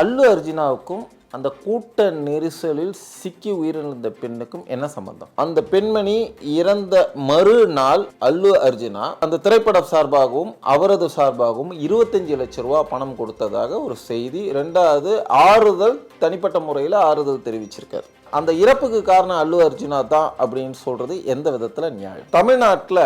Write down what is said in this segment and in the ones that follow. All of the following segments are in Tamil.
அல்லு அர்ஜுனாவுக்கும் அந்த கூட்ட நெரிசலில் சிக்கி உயிரிழந்த பெண்ணுக்கும் என்ன சம்பந்தம்? அந்த பெண்மணி இறந்த மறுநாள் அல்லு அர்ஜுனா அந்த திரைப்படம் சார்பாகவும் அவரது சார்பாகவும் இருபத்தஞ்சு லட்சம் ரூபா பணம் கொடுத்ததாக ஒரு செய்தி ரெண்டாவது ஆறுதல் தனிப்பட்ட முறையில் ஆறுதல் தெரிவிச்சிருக்காரு. அந்த இறப்புக்கு காரணம் அல்லு அர்ஜுனா தான் அப்படின்னு சொல்கிறது எந்த விதத்தில் நியாயம்? தமிழ்நாட்டில்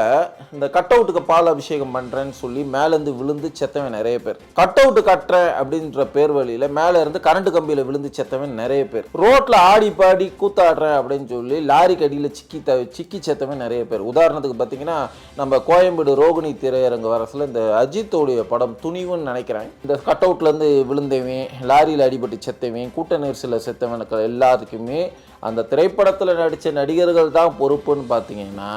இந்த கட் அவுட்டுக்கு பால் அபிஷேகம் பண்ணுறேன்னு சொல்லி மேலேருந்து விழுந்து செத்தவன் நிறைய பேர். கட் அவுட்டு கட்டுறேன் அப்படின்ற பேர் வழியில் மேலேருந்து கரண்ட் கம்பியில் விழுந்து செத்தவன் நிறைய பேர். ரோட்டில் ஆடி பாடி கூத்தாடுறேன் அப்படின்னு சொல்லி லாரிக்கு அடியில் சிக்கி த சிக்கி செத்தவன் நிறைய பேர். உதாரணத்துக்கு பார்த்தீங்கன்னா நம்ம கோயம்பேடு ரோகிணி திரையரங்கு வரசில் இந்த அஜித்தோடைய படம் துணிவுன்னு நினைக்கிறேன். இந்த கட் அவுட்லேருந்து விழுந்தவன் லாரியில் அடிபட்டு செத்தவன் கூட்ட நெரிசலில் செத்தவனுக்கு எல்லாத்துக்குமே அந்த திரைப்படத்தில் நடித்த நடிகர்கள் தான் பொறுப்புன்னு பார்த்தீங்கன்னா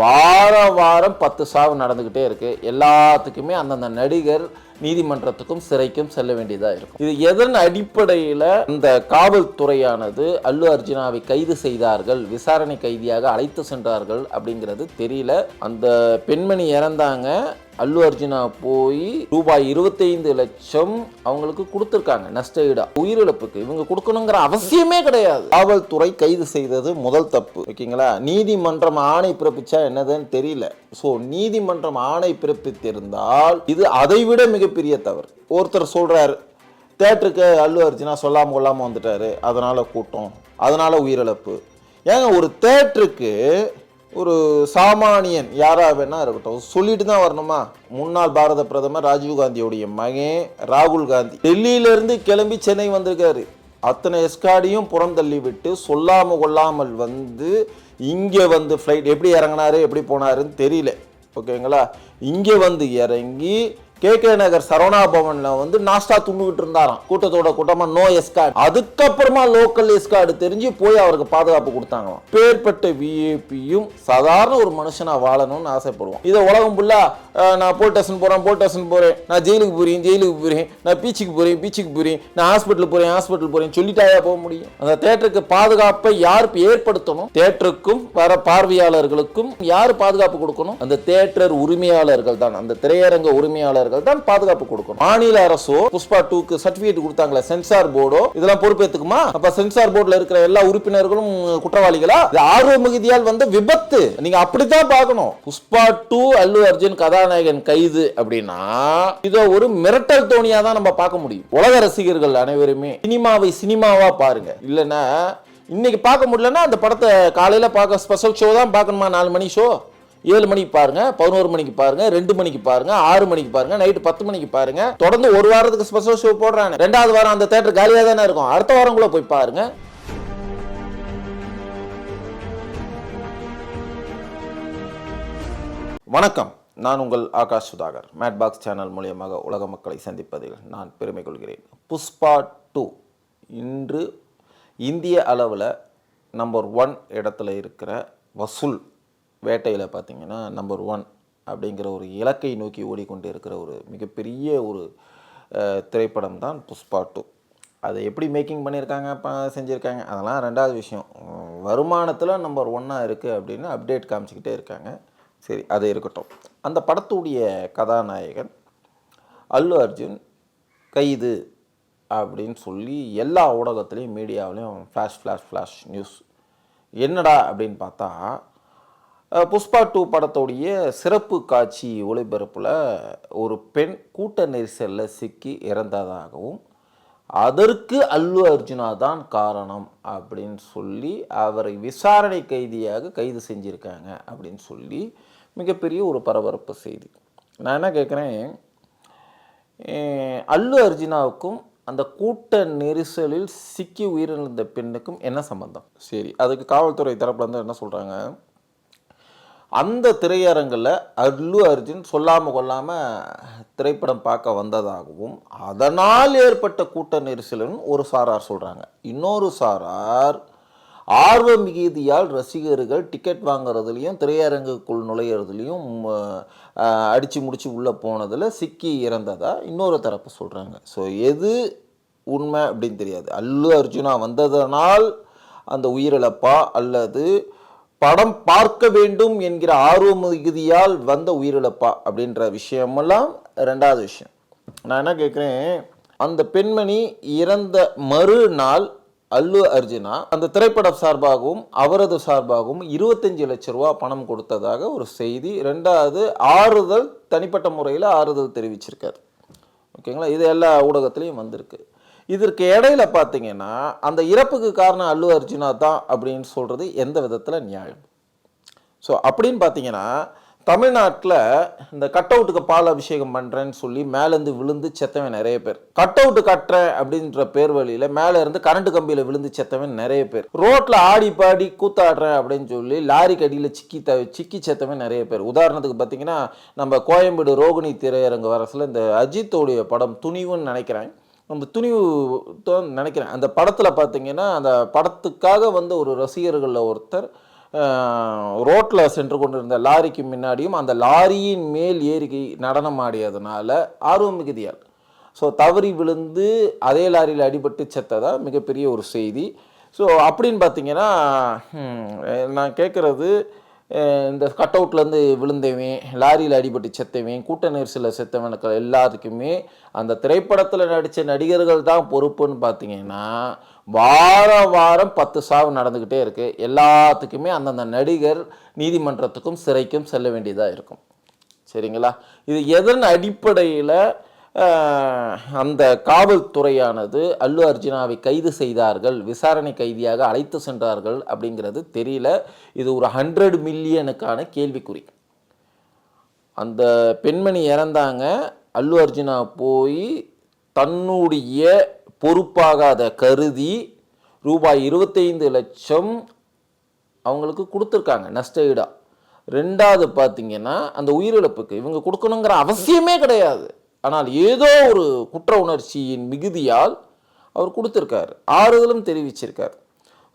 வாரம் வாரம் பத்து சாவு நடந்துக்கிட்டே இருக்குது எல்லாத்துக்குமே அந்தந்த நடிகர் நீதிமன்றத்துக்கும் சிறைக்கும் செல்ல வேண்டியதாக இருக்கும். இது எதன் அடிப்படையில் இந்த காவல்துறையானது அல்லு அர்ஜுனாவை கைது செய்தார்கள் விசாரணை கைதியாக அழைத்து சென்றார்கள் அப்படிங்கிறது தெரியல. அந்த பெண்மணி இறந்தாங்க. அல்லு அர்ஜுனா போய் ரூபாய் இருபத்தைந்து லட்சம் அவங்களுக்கு கொடுத்துருக்காங்க நஷ்ட ஈடா. உயிரிழப்புக்கு. இவங்க கொடுக்கணுங்கிற அவசியமே கிடையாது. காவல்துறை கைது செய்தது முதல் தப்பு. ஓகேங்களா? நீதிமன்றம் ஆணை பிறப்பிச்சா என்னதுன்னு தெரியல. ஸோ நீதிமன்றம் ஆணை பிறப்பித்திருந்தால் இது அதைவிட மிகப்பெரிய தவறு. ஒருத்தர் சொல்கிறார் தேட்டருக்கு அல்லு அர்ஜுனா சொல்லாமல் கொள்ளாமல் வந்துட்டாரு. அதனால் கூட்டம் அதனால் உயிரிழப்பு. ஏங்க ஒரு தேட்டருக்கு ஒரு சாமானியன் யாராக வேணா இருக்கட்டும். சொல்லிட்டு தான் வரணுமா? முன்னாள் பாரத பிரதமர் ராஜீவ்காந்தியோடைய மகன் ராகுல் காந்தி. டெல்லியிலேருந்து கிளம்பி சென்னை வந்திருக்காரு. அத்தனை எஸ்காடியும் புறம் தள்ளி விட்டு சொல்லாமல் கொள்ளாமல் வந்து இங்கே வந்து ஃப்ளைட் எப்படி இறங்கினாரு எப்படி போனாருன்னு தெரியல. ஓகேங்களா இங்கே வந்து இறங்கி கே. கே. நகர் சரவணா பவன்ல வந்து நாஸ்டா துண்ணுகிட்டு இருந்தாராம். கூட்டத்தோட கூட்டமா நோ எஸ்கார்டு அதுக்கப்புறமா லோக்கல் எஸ்கார்டு தெரிஞ்சு போய் அவருக்கு பாதுகாப்பு கொடுத்தாங்களாம். பேர்பட்ட விஏபியும் சாதாரண ஒரு மனுஷனா வாழணும்னு ஆசைப்படுவோம். இதை உலகம் ஃபுல்லா நான் போலீஸ் ஸ்டேஷன் போறேன் போலீஸ் ஸ்டேஷன் போறேன். நான் ஜெயிலுக்கு போறேன் ஜெயிலுக்கு போறேன். நான் பீச்சுக்கு போறேன் பீச்சுக்கு போறேன். நான் ஹாஸ்பிட்டல் போறேன் ஹாஸ்பிட்டல் போறேன் சொல்லிட்டாயா போக முடியும். அந்த தேட்டருக்கு பாதுகாப்பை யார் ஏற்படுத்தணும்? தேட்டருக்கும் வர பார்வையாளர்களுக்கும் யார் பாதுகாப்பு கொடுக்கணும்? அந்த தேட்டர் உரிமையாளர்கள் தான். அந்த திரையரங்க உரிமையாளர்கள் தான் பாதுகாப்பு கொடுக்கணும். மாநில அரசோ புஷ்பா டூக்கு சர்டிபிகேட் கொடுத்தாங்களே சென்சார் போர்டோ இதெல்லாம் பொறுப்பேற்றுக்குமா அப்ப சென்சார் போர்டுல இருக்கிற எல்லா உறுப்பினர்களும் குற்றவாளிகளா? இது ஆர்வ மிகுதியால் வந்து விபத்து. நீங்க அப்படித்தான் பார்க்கணும். புஷ்பா டூ அல்லு அர்ஜுன் கதாநாயகன் கைது அப்படின்னா இதோ ஒரு மிரட்டல் தோணியா தான் நம்ம பார்க்க முடியும். உலக ரசிகர்கள் அனைவருமே சினிமாவை சினிமாவா பாருங்க. இல்லைன்னா இன்னைக்கு பார்க்க முடியலன்னா அந்த படத்தை காலையில பார்க்க ஸ்பெஷல் ஷோ தான் பார்க்கணுமா? நாலு மணி ஷோ ஏழு மணிக்கு பாருங்க பதினோரு மணிக்கு பாருங்க ரெண்டு மணிக்கு பாருங்க ஆறு மணிக்கு பாருங்க நைட்டு பத்து மணிக்கு பாருங்க. தொடர்ந்து ஒரு வாரத்துக்கு ஸ்பெஷல் ஷோ போடுறாங்க ரெண்டாவது வாரம் அந்த தேட்டர் காலியா தானே இருக்கும். அடுத்த வாரம் கூட போய் பாருங்க. வணக்கம். நான் உங்கள் Akash Sudhakar. Mad box channel மூலியமாக உலக மக்களை சந்திப்பதில் நான் பெருமை கொள்கிறேன். புஷ்பா டூ இன்று இந்திய அளவில் நம்பர் ஒன் இடத்துல இருக்கிற வசூல் வேட்டையில் பார்த்தீங்கன்னா நம்பர் ஒன் அப்படிங்கிற ஒரு இலக்கை நோக்கி ஓடிக்கொண்டு இருக்கிற ஒரு மிகப்பெரிய ஒரு திரைப்படம் தான் புஷ்பா டூ அதை எப்படி மேக்கிங் பண்ணியிருக்காங்க செஞ்சுருக்காங்க அதெல்லாம் ரெண்டாவது விஷயம். வருமானத்தில் நம்பர் ஒன்னாக இருக்குது அப்படின்னு அப்டேட் காமிச்சிக்கிட்டே இருக்காங்க. சரி அது இருக்கட்டும். அந்த படத்துடைய கதாநாயகன் அல்லு அர்ஜுன் கைது அப்படின்னு சொல்லி எல்லா ஊடகத்துலேயும் மீடியாவிலையும் ஃப்ளாஷ் ஃப்ளாஷ் ஃப்ளாஷ் நியூஸ் என்னடா அப்படின்னு பார்த்தா புஷ்பா டூ படத்துடைய சிறப்பு காட்சி ஒளிபரப்பில் ஒரு பெண் கூட்ட நெரிசலில் சிக்கி இறந்ததாகவும் அதற்கு அல்லு அர்ஜுனா தான் காரணம் அப்படின்னு சொல்லி அவரை விசாரணை கைதியாக கைது செஞ்சுருக்காங்க அப்படின்னு சொல்லி மிகப்பெரிய ஒரு பரபரப்பு செய்தி. நான் என்ன கேட்குறேன் அல்லு அர்ஜுனாவுக்கும் அந்த கூட்ட நெரிசலில் சிக்கி உயிரிழந்த பெண்ணுக்கும் என்ன சம்பந்தம்? சரி அதுக்கு காவல்துறை தரப்புலேருந்து என்ன சொல்கிறாங்க அந்த திரையரங்கில் அல்லு அர்ஜுன் சொல்லாமல் கொள்ளாமல் திரைப்படம் பார்க்க வந்ததாகவும் அதனால் ஏற்பட்ட கூட்ட நெரிசலுன்னு ஒரு சாரார் சொல்கிறாங்க இன்னொரு சாரார் ஆர்வ மிகுதியால் ரசிகர்கள் டிக்கெட் வாங்குறதுலையும் திரையரங்குக்குள் நுழையிறதுலையும் அடித்து முடித்து உள்ளே போனதில் சிக்கி இறந்ததாக இன்னொரு தரப்பு சொல்கிறாங்க ஸோ எது உண்மை அப்படின்னு தெரியாது. அல்லு அர்ஜுனா வந்ததனால் அந்த உயிரிழப்பா அல்லது படம் பார்க்க வேண்டும் என்கிற ஆர்வ மிகுதியால் வந்த உயிரிழப்பா அப்படின்ற விஷயமெல்லாம் ரெண்டாவது விஷயம். நான் என்ன கேட்குறேன்? அந்த பெண்மணி இறந்த மறுநாள் அல்லு அர்ஜுனா அந்த திரைப்படம் சார்பாகவும் அவரது சார்பாகவும் இருபத்தஞ்சு லட்ச ரூபா பணம் கொடுத்ததாக ஒரு செய்தி ரெண்டாவது ஆறுதல் தனிப்பட்ட முறையில் ஆறுதல் தெரிவிச்சிருக்காரு. ஓகேங்களா? இது எல்லா ஊடகத்துலேயும் வந்திருக்கு. இதற்கு இடையில பார்த்தீங்கன்னா அந்த இறப்புக்கு காரணம் அல்லு அர்ஜுனா தான் அப்படின்னு சொல்கிறது எந்த விதத்தில் நியாயம்? ஸோ அப்படின்னு பார்த்தீங்கன்னா தமிழ்நாட்டில் இந்த கட் அவுட்டுக்கு பால் அபிஷேகம் பண்ணுறேன்னு சொல்லி மேலேருந்து விழுந்து செத்தவன் நிறைய பேர். கட் அவுட்டு கட்டுறேன் அப்படின்ற பேர் வழியில் மேலே இருந்து கரண்ட் கம்பியில் விழுந்து செத்தவன் நிறைய பேர். ரோட்டில் ஆடி பாடி கூத்தாடுறேன் அப்படின்னு சொல்லி லாரி கடியில் சிக்கி த சிக்கி செத்தவன் நிறைய பேர். உதாரணத்துக்கு பார்த்தீங்கன்னா நம்ம கோயம்பேடு ரோகிணி திரையரங்கு வரசில் இந்த அஜித்தோடைய படம் துணிவுன்னு நினைக்கிறேன். அந்த துணிவு தான் நினைக்கிறேன். அந்த படத்தில் பார்த்தீங்கன்னா அந்த படத்துக்காக வந்து ஒரு ரசிகர்களில் ஒருத்தர் ரோட்டில் சென்று கொண்டிருந்த லாரிக்கு முன்னாடியும் அந்த லாரியின் மேல் ஏறி நடனம் ஆடியதுனால ஆர்வம் மிகுதியால். ஸோ தவறி விழுந்து அதே லாரியில் அடிபட்டு செத்ததாக மிகப்பெரிய ஒரு செய்தி. ஸோ அப்படின்னு பார்த்தீங்கன்னா நான் கேட்குறது இந்த கட் அவுட்லேருந்து விழுந்தவன் லாரியில் அடிபட்டு செத்தவன் கூட்ட நெரிசலில் செத்தவனுக்கு எல்லாத்துக்குமே அந்த திரைப்படத்தில் நடித்த நடிகர்கள் தான் பொறுப்புன்னு பார்த்தீங்கன்னா வாரம் வாரம் பத்து சாவு நடந்துக்கிட்டே இருக்குது எல்லாத்துக்குமே அந்தந்த நடிகர் நீதிமன்றத்துக்கும் சிறைக்கும் செல்ல வேண்டியதாக இருக்கும். சரிங்களா? இது எதன் அடிப்படையில் அந்த காவல்துறையானது அல்லு அர்ஜுனாவை கைது செய்தார்கள் விசாரணை கைதியாக அழைத்து சென்றார்கள் அப்படிங்கிறது தெரியல. இது ஒரு ஹண்ட்ரட் மில்லியனுக்கான கேள்விக்குறி. அந்த பெண்மணி இறந்தாங்க. அல்லு அர்ஜுனா போய் தன்னுடைய பொறுப்பாகாத கருதி ரூபாய் இருபத்தைந்து லட்சம் அவங்களுக்கு கொடுத்துருக்காங்க நஷ்ட ரெண்டாவது பார்த்தீங்கன்னா அந்த உயிரிழப்புக்கு இவங்க கொடுக்கணுங்கிற அவசியமே கிடையாது. ஆனால் ஏதோ ஒரு குற்ற உணர்ச்சியின் மிகுதியால் அவர் கொடுத்துருக்காரு. ஆறுதலும் தெரிவிச்சிருக்கார்.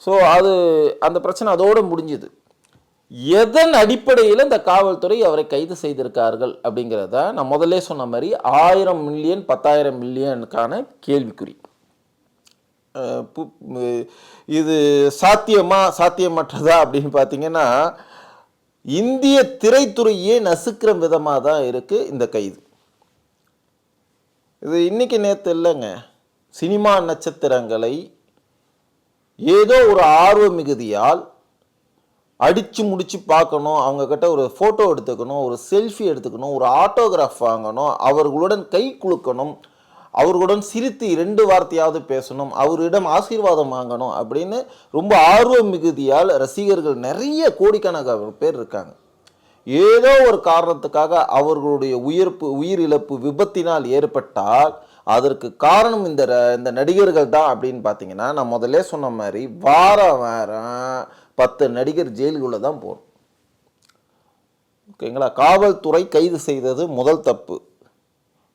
ஸோ அது அந்த பிரச்சனை அதோடு முடிஞ்சுது. எதன் அடிப்படையில் இந்த காவல்துறை அவரை கைது செய்திருக்கார்கள் அப்படிங்கிறத நான் முதல்ல சொன்ன மாதிரி ஆயிரம் மில்லியன் பத்தாயிரம் மில்லியனுக்கான கேள்விக்குறி. பு- இது சாத்தியமா சாத்தியமற்றதா அப்படின்னு பார்த்தீங்கன்னா இந்திய திரைத்துறையே நசுக்கிற விதமாக தான் இருக்குது இந்த கைது. இது இன்னைக்கு நேற்று இல்லைங்க. சினிமா நட்சத்திரங்களை ஏதோ ஒரு ஆர்வ மிகுதியால் அடித்து முடித்து பார்க்கணும். அவங்கக்கிட்ட ஒரு ஃபோட்டோ எடுத்துக்கணும் ஒரு செல்ஃபி எடுத்துக்கணும் ஒரு ஆட்டோகிராஃப் வாங்கணும். அவர்களுடன் கை குலுக்கணும். அவர்களுடன் சிரித்து இரண்டு வார்த்தையாவது பேசணும். அவரிடம் ஆசீர்வாதம் வாங்கணும் அப்படின்னு ரொம்ப ஆர்வ மிகுதியால் ரசிகர்கள் நிறைய கோடிக்கணக்கான பேர் இருக்காங்க. ஏதோ ஒரு காரணத்துக்காக அவர்களுடைய உயிர்ப்பு உயிரிழப்பு விபத்தினால் ஏற்பட்டால் அதற்கு காரணம் இந்த ர- இந்த நடிகர்கள் தான் அப்படின்னு பார்த்தீங்கன்னா நான் முதல்ல சொன்ன மாதிரி வாரம் வாரம் பத்து நடிகர் ஜெயிலுக்குள்ளே தான் போகணும். ஓகேங்களா? காவல்துறை கைது செய்தது முதல் தப்பு.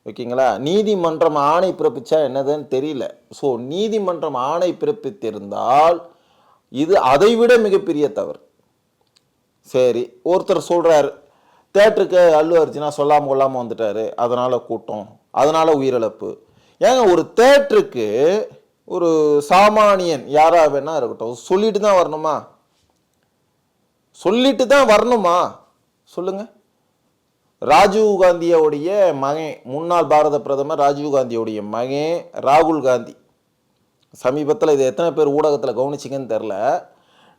ஓகேங்களா? நீதிமன்றம் ஆணை பிறப்பிச்சா என்னதுன்னு தெரியல. ஸோ நீதிமன்றம் ஆணை பிறப்பித்திருந்தால் இது அதைவிட மிகப்பெரிய தவறு. சரி ஒருத்தர் சொல்கிறாரு தேட்டருக்கு அல்லு அர்ஜுனா சொல்லாமல் கொள்ளாமல் வந்துட்டாரு அதனால் கூட்டம் அதனால் உயிரிழப்பு. ஏங்க ஒரு தேட்டருக்கு ஒரு சாமானியன் யாராக வேணா இருக்கட்டும் சொல்லிட்டு தான் வரணுமா? சொல்லிட்டு தான் வரணுமா? சொல்லுங்கள் ராஜீவ் காந்தியோடைய மகன் முன்னாள் பாரத பிரதமர் ராஜீவ் காந்தியோடைய மகன் ராகுல் காந்தி. சமீபத்தில் இது எத்தனை பேர் ஊடகத்தில் கவனிச்சிங்கன்னு தெரில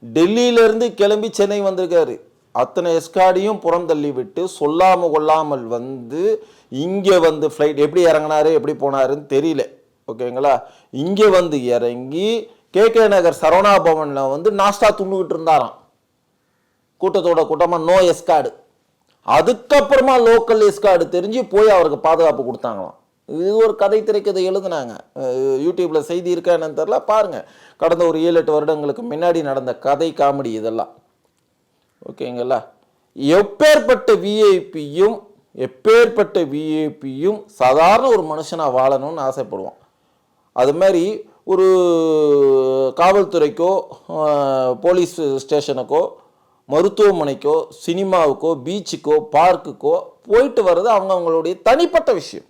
டெல்லியிலேருந்து கிளம்பி சென்னை வந்திருக்காரு. அத்தனை எஸ்காடியும் புறந்தள்ளி விட்டு சொல்லாமல் கொள்ளாமல் வந்து இங்கே வந்து ஃப்ளைட் எப்படி இறங்குனாரு எப்படி போனாருன்னு தெரியல. ஓகேங்களா இங்கே வந்து இறங்கி கே. கே. நகர் சரவணா பவனில் வந்து நாஸ்டா துண்ணுக்கிட்டு இருந்தாராம். கூட்டத்தோட கூட்டமாக நோ எஸ்காடு அதுக்கப்புறமா லோக்கல் எஸ்கார்டு தெரிஞ்சு போய் அவருக்கு பாதுகாப்பு கொடுத்தாங்களாம். இது ஒரு கதை திரைக்கதை எழுதுனாங்க. யூடியூப்பில் செய்தி இருக்கா என்னன்னு தெரில பாருங்கள் கடந்த ஒரு ஏழு எட்டு வருடங்களுக்கு முன்னாடி நடந்த கதை காமெடி இதெல்லாம். ஓகேங்களா? எப்பேற்பட்ட விஐபியும் எப்பேற்பட்ட விஐபியும் சாதாரண ஒரு மனுஷனாக வாழணும்னு ஆசைப்படுவான் அது மாதிரி ஒரு காவல்துறைக்கோ போலீஸ் ஸ்டேஷனுக்கோ மருத்துவமனைக்கோ சினிமாவுக்கோ பீச்சுக்கோ பார்க்குக்கோ போயிட்டு வர்றது அவங்க அவங்களுடைய தனிப்பட்ட விஷயம்.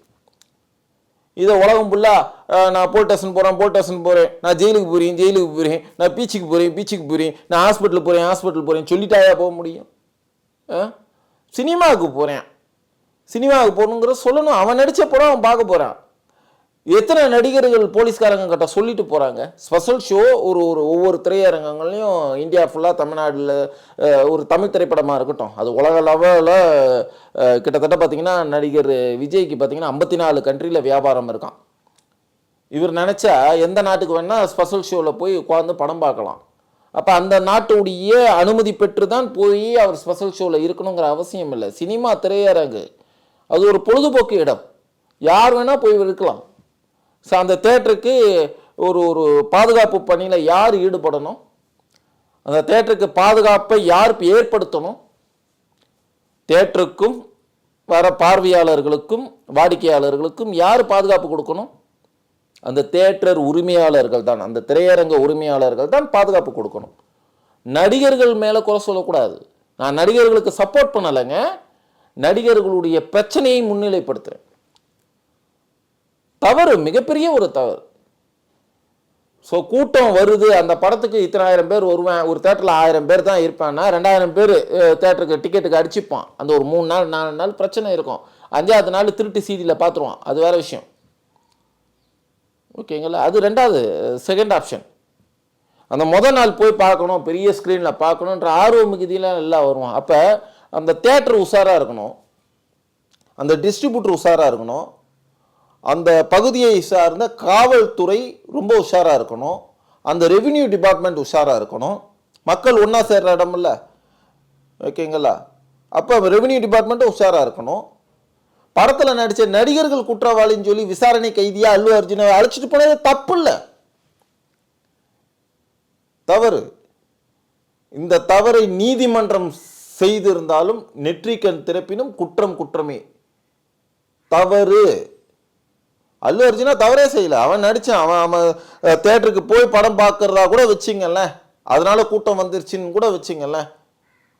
இதை உலகம் ஃபுல்லாக நான் போலீஸ் ஸ்டேஷன் போகிறேன் போலீஸ் ஸ்டேஷன் போகிறேன் நான் ஜெயிலுக்கு போகிறேன் ஜெயிலுக்கு போகிறேன் நான் பீச்சுக்கு போகிறேன் பீச்சுக்கு போகிறேன் நான் ஹாஸ்பிட்டல் போகிறேன் ஹாஸ்பிட்டல் போகிறேன் சொல்லிட்டாயா போக முடியும்? ஆ? சினிமாவுக்கு போகிறேன் சினிமாவுக்கு போகணுங்கிற சொல்லணும். அவன் நடித்த படம் அவன் பார்க்க போகிறான் எத்தனை நடிகர்கள் போலீஸ்காரங்க கிட்ட சொல்லிட்டு போகிறாங்க ஸ்பெஷல் ஷோ ஒரு ஒரு ஒவ்வொரு திரையரங்கங்களையும் இந்தியா ஃபுல்லாக தமிழ்நாட்டில் ஒரு தமிழ் திரைப்படமாக இருக்கட்டும். அது உலக லெவலில் கிட்டத்தட்ட பார்த்தீங்கன்னா நடிகர் விஜய்க்கு பார்த்தீங்கன்னா ஐம்பத்தி நாலு கண்ட்ரியில் வியாபாரம் இருக்கான். இவர் நினச்சா எந்த நாட்டுக்கு வேணால் ஸ்பெஷல் ஷோவில் போய் உட்காந்து படம் பார்க்கலாம். அப்போ அந்த நாட்டுடைய அனுமதி பெற்று தான் போய் அவர் ஸ்பெஷல் ஷோவில் இருக்கணுங்கிற அவசியம் இல்லை. சினிமா திரையரங்கு அது ஒரு பொழுதுபோக்கு இடம். யார் வேணால் போய் இருக்கலாம். ஸோ அந்த தேட்டருக்கு ஒரு ஒரு பாதுகாப்பு பணியில் யார் ஈடுபடணும்? அந்த தேட்டருக்கு பாதுகாப்பை யார் ஏற்படுத்தணும்? தேட்டருக்கும் வர பார்வையாளர்களுக்கும் வாடிக்கையாளர்களுக்கும் யார் பாதுகாப்பு கொடுக்கணும்? அந்த தேட்டர் உரிமையாளர்கள் தான் அந்த திரையரங்க உரிமையாளர்கள் தான் பாதுகாப்பு கொடுக்கணும். நடிகர்கள் மேலே குறை சொல்லக்கூடாது. நான் நடிகர்களுக்கு சப்போர்ட் பண்ணலைங்க. நடிகர்களுடைய பிரச்சனையை முன்னிலைப்படுத்துகிறேன் தவறு மிகப்பெரிய ஒரு தவறு. ஸோ கூட்டம் வருது. அந்த படத்துக்கு இத்தனாயிரம் பேர் வருவேன். ஒரு தேட்டரில் ஆயிரம் பேர் தான் இருப்பான்னா ரெண்டாயிரம் பேர் தேட்டருக்கு டிக்கெட்டுக்கு அடிச்சுப்பான். அந்த ஒரு மூணு நாள் நாலு நாள் பிரச்சனை இருக்கும். அஞ்சாவது நாள் திருட்டு சீதியில் பார்த்துருவான் அது வேற விஷயம். ஓகேங்களா அது ரெண்டாவது செகண்ட் ஆப்ஷன் அந்த முதல் நாள் போய் பார்க்கணும் பெரிய ஸ்க்ரீனில் பார்க்கணுன்ற ஆர்வ மிகுதியெலாம் எல்லாம் வருவான். அப்போ அந்த தேட்டர் உஷாராக இருக்கணும். அந்த டிஸ்ட்ரிபியூட்டர் உஷாராக இருக்கணும். அந்த பகுதியை சார்ந்த காவல்துறை ரொம்ப உஷாராக இருக்கணும். அந்த ரெவின்யூ டிபார்ட்மெண்ட் உஷாராக இருக்கணும். மக்கள் ஒன்றா சேர்கிற இடம் இல்லை. ஓகேங்களா? அப்போ ரெவின்யூ டிபார்ட்மெண்ட்டும் உஷாராக இருக்கணும். படத்தில் நடித்த நடிகர்கள் குற்றவாளின்னு சொல்லி விசாரணை கைதியாக அல்லு அர்ஜுனை அழைச்சிட்டு போனது தப்பு இல்லை. தவறு. இந்த தவறை நீதிமன்றம் செய்திருந்தாலும் நெற்றிக்கண் திறப்பினும் குற்றம் குற்றமே. தவறு. அல்லு அர்ஜுனா தவறே செய்யலை. அவன் நடித்தான் அவன் அவன் தேட்டருக்கு போய் படம் பார்க்கறதா கூட வச்சிங்கல்ல அதனால கூட்டம் வந்துருச்சுன்னு கூட வச்சிங்கல்ல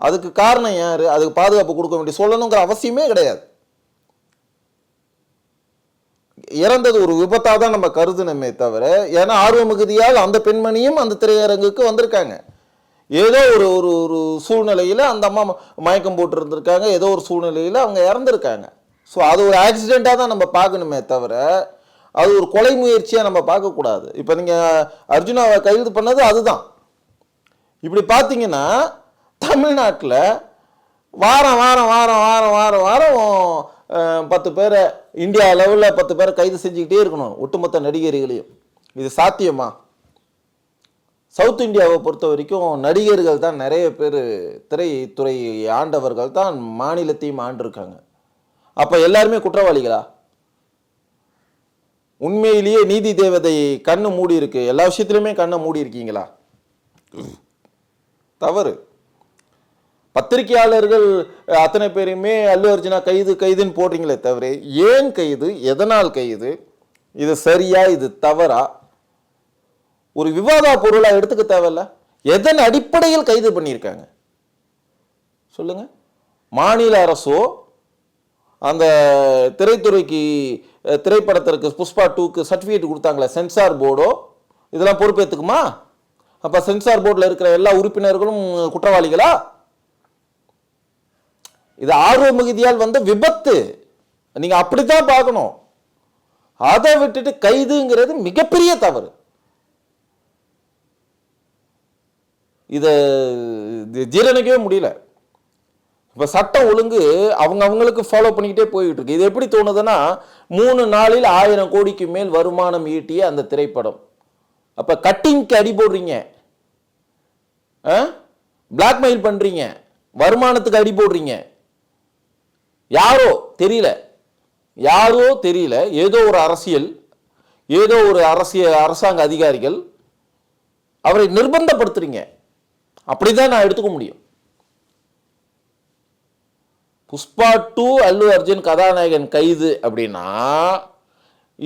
அதுக்கு காரணம் யார்? அதுக்கு பாதுகாப்பு கொடுக்க வேண்டிய சொல்லணுங்கிற அவசியமே கிடையாது. இறந்தது ஒரு விபத்தாக தான் நம்ம கருதுனமே தவிர ஏன்னா ஆர்வ மிகுதியால் அந்த பெண்மணியும் அந்த திரையரங்குக்கு வந்திருக்காங்க. ஏதோ ஒரு ஒரு ஒரு சூழ்நிலையில் அந்த அம்மா மயக்கம் போட்டு இருந்திருக்காங்க ஏதோ ஒரு சூழ்நிலையில் அவங்க இறந்துருக்காங்க. ஸோ அது ஒரு ஆக்சிடெண்ட்டாக தான் நம்ம பார்க்கணுமே தவிர அது ஒரு கொலை முயற்சியாக நம்ம பார்க்கக்கூடாது. இப்போ நீங்கள் அர்ஜுனாவை கைது பண்ணது அதுதான். இப்படி பார்த்தீங்கன்னா தமிழ்நாட்டில் வாரம் வாரம் வாரம் வாரம் வாரம் வாரம் பத்து பேரை இந்தியா லெவலில் பத்து பேரை கைது செஞ்சுக்கிட்டே இருக்கணும் ஒட்டுமொத்த நடிகர்களையும். இது சாத்தியமா? சவுத் இந்தியாவை பொறுத்த வரைக்கும் நடிகர்கள் தான் நிறைய பேர் திரைத்துறை ஆண்டவர்கள் தான் மாநிலத்தையும் ஆண்டிருக்காங்க. அப்போ எல்லாருமே குற்றவாளிகளா? உண்மையிலேயே நீதி தேவதை கண்ணு மூடி இருக்கு. எல்லா விஷயத்துலையுமே கண்ணை மூடி இருக்கீங்களா? தவறு. பத்திரிகையாளர்கள் அத்தனை பேரையுமே அல்லு அர்ஜுனா கைது கைதுன்னு போடுறீங்களே தவிர ஏன் கைது? எதனால் கைது? இது சரியா? இது தவறா? ஒரு விவாத பொருளாக எடுத்துக்க தேவையில்ல. எதன் அடிப்படையில் கைது பண்ணியிருக்காங்க? சொல்லுங்க. மாநில அரசோ அந்த திரைத்துறைக்கு திரைப்படத்திற்கு புஷ்பா டூக்கு சர்டிஃபிகேட் கொடுத்தாங்களே சென்சார் போர்டோ இதெல்லாம் பொறுப்பேற்றுக்குமா அப்போ சென்சார் போர்டில் இருக்கிற எல்லா உறுப்பினர்களும் குற்றவாளிகளா? இது ஆர்வ மிகுதியால் வந்த விபத்து. அப்படி அப்படித்தான் பார்க்கணும். அதை விட்டுட்டு கைதுங்கிறது மிகப்பெரிய தவறு. இதை ஜீரணிக்கவே முடியல. இப்போ சட்டம் ஒழுங்கு அவங்க அவங்களுக்கு ஃபாலோ பண்ணிக்கிட்டே போயிட்டு இருக்கு இது எப்படி தோணுதுன்னா மூணு நாளில் ஆயிரம் கோடிக்கு மேல் வருமானம் ஈட்டிய அந்த திரைப்படம். அப்போ கட்டிங்க்கு அடி போடுறீங்க. பிளாக்மெயில் பண்ணுறீங்க வருமானத்துக்கு அடி போடுறீங்க. யாரோ தெரியல. யாரோ தெரியல. ஏதோ ஒரு அரசியல் ஏதோ ஒரு அரசியல் அரசாங்க அதிகாரிகள் அவரை நிர்பந்தப்படுத்துறீங்க. அப்படிதான் நான் எடுத்துக்க முடியும். புஷ்பா டூ அல்லு அர்ஜுன் கதாநாயகன் கைது அப்படின்னா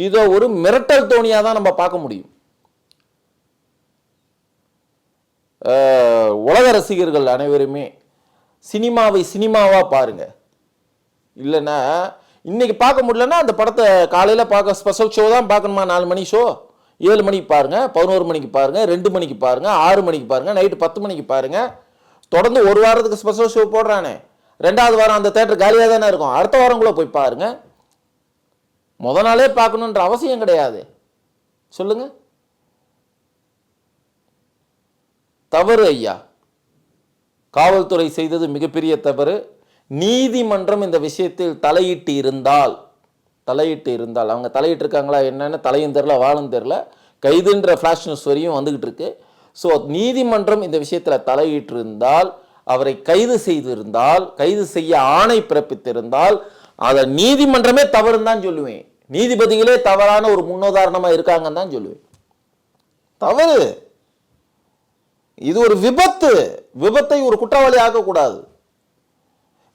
இதை ஒரு மிரட்டல் தோணியாக தான் நம்ம பார்க்க முடியும். உலக ரசிகர்கள் அனைவருமே சினிமாவை சினிமாவாக பாருங்கள் இல்லைன்னா இன்னைக்கு பார்க்க முடியலன்னா அந்த படத்தை காலையில் பார்க்க ஸ்பெஷல் ஷோ தான் பார்க்கணுமா? நாலு மணி ஷோ ஏழு மணிக்கு பாருங்கள் பதினோரு மணிக்கு பாருங்கள் ரெண்டு மணிக்கு பாருங்கள் ஆறு மணிக்கு பாருங்கள் நைட்டு பத்து மணிக்கு பாருங்கள் தொடர்ந்து ஒரு வாரத்துக்கு ஸ்பெஷல் ஷோ போடுறானே. ரெண்டாவது வாரம் அந்த தேட்டர் காலியாக தானே இருக்கும். அடுத்த வாரங்களை போய் பாருங்க. முத நாளே பார்க்கணுன்ற அவசியம் கிடையாது. சொல்லுங்க. தவறு ஐயா. காவல்துறை செய்தது மிகப்பெரிய தவறு. நீதிமன்றம் இந்த விஷயத்தில் தலையிட்டு இருந்தால் தலையிட்டு இருந்தால் அவங்க தலையிட்டு இருக்காங்களா என்னன்னு தலையும் தெரில வாழும் தெரில கைதுன்ற ஃப்ளாஷ் நியூஸ் வரையும் வந்துக்கிட்டு இருக்கு. ஸோ நீதிமன்றம் இந்த விஷயத்தில் தலையிட்டு இருந்தால் அவரை கைது செய்திருந்தால் கைது செய்ய ஆணை பிறப்பித்திருந்தால் அதை நீதிமன்றமே தவறுன்னு தான் சொல்லுவேன். நீதிபதிகளே தவறான ஒரு முன்னுதாரணமாக இருக்காங்கன்னு தான் சொல்லுவேன். தவறு. இது ஒரு விபத்து. விபத்தை ஒரு குற்றவாளி ஆக்கக்கூடாது.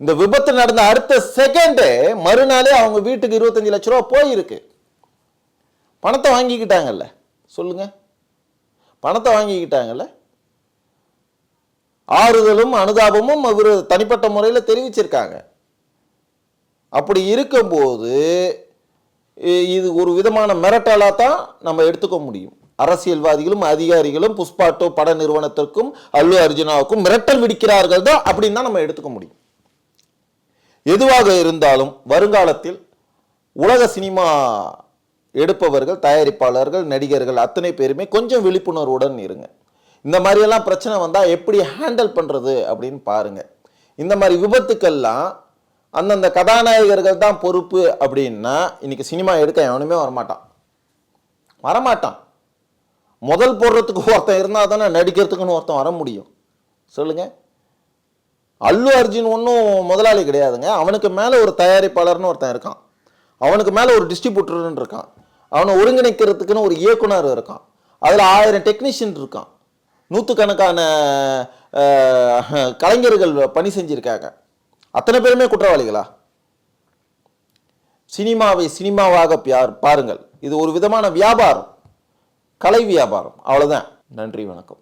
இந்த விபத்து நடந்த அடுத்த செகண்டே மறுநாளே அவங்க வீட்டுக்கு இருபத்தஞ்சு லட்ச ரூபா போயிருக்கு. பணத்தை வாங்கிக்கிட்டாங்கல்ல. சொல்லுங்க. பணத்தை வாங்கிக்கிட்டாங்கல்ல. ஆறுதலும் அனுதாபமும் அவர் தனிப்பட்ட முறையில் தெரிவிச்சிருக்காங்க. அப்படி இருக்கும்போது இது ஒரு விதமான மிரட்டலாக தான் நம்ம எடுத்துக்க முடியும். அரசியல்வாதிகளும் அதிகாரிகளும் புஷ்பாட்டோ பட நிறுவனத்திற்கும் அல்லு அர்ஜுனாவுக்கும் மிரட்டல் விடுக்கிறார்கள் தான் அப்படின்னு தான் நம்ம எடுத்துக்க முடியும். எதுவாக இருந்தாலும் வருங்காலத்தில் உலக சினிமா எடுப்பவர்கள் தயாரிப்பாளர்கள் நடிகர்கள் அத்தனை பேருமே கொஞ்சம் விழிப்புணர்வுடன் இருங்க. இந்த மாதிரியெல்லாம் பிரச்சனை வந்தால் எப்படி ஹேண்டில் பண்ணுறது அப்படின்னு பாருங்க. இந்த மாதிரி விபத்துக்கெல்லாம் அந்தந்த கதாநாயகர்கள் தான் பொறுப்பு அப்படின்னா இன்றைக்கி சினிமா எடுக்க எவனுமே வரமாட்டான். வரமாட்டான். முதல் போடுறதுக்கு ஒருத்தன் இருந்தால் தானே நடிக்கிறதுக்குன்னு ஒருத்தன் வர முடியும். சொல்லுங்கள் அல்லு அர்ஜுன் ஒன்றும் முதலாளி கிடையாதுங்க. அவனுக்கு மேலே ஒரு தயாரிப்பாளர்னு ஒருத்தன் இருக்கான். அவனுக்கு மேலே ஒரு டிஸ்ட்ரிபியூட்டர்னு இருக்கான். அவனை ஒருங்கிணைக்கிறதுக்குன்னு ஒரு இயக்குனர் இருக்கான். அதில் ஆயிரம் டெக்னீஷியன் இருக்கான். நூற்றுக்கணக்கான கலைஞர்கள் பணி செஞ்சுருக்காங்க. அத்தனை பேருமே குற்றவாளிகளா? சினிமாவை சினிமாவாக பாருங்கள். இது ஒரு விதமான வியாபாரம். கலை வியாபாரம். அவ்வளோதான் நன்றி வணக்கம்.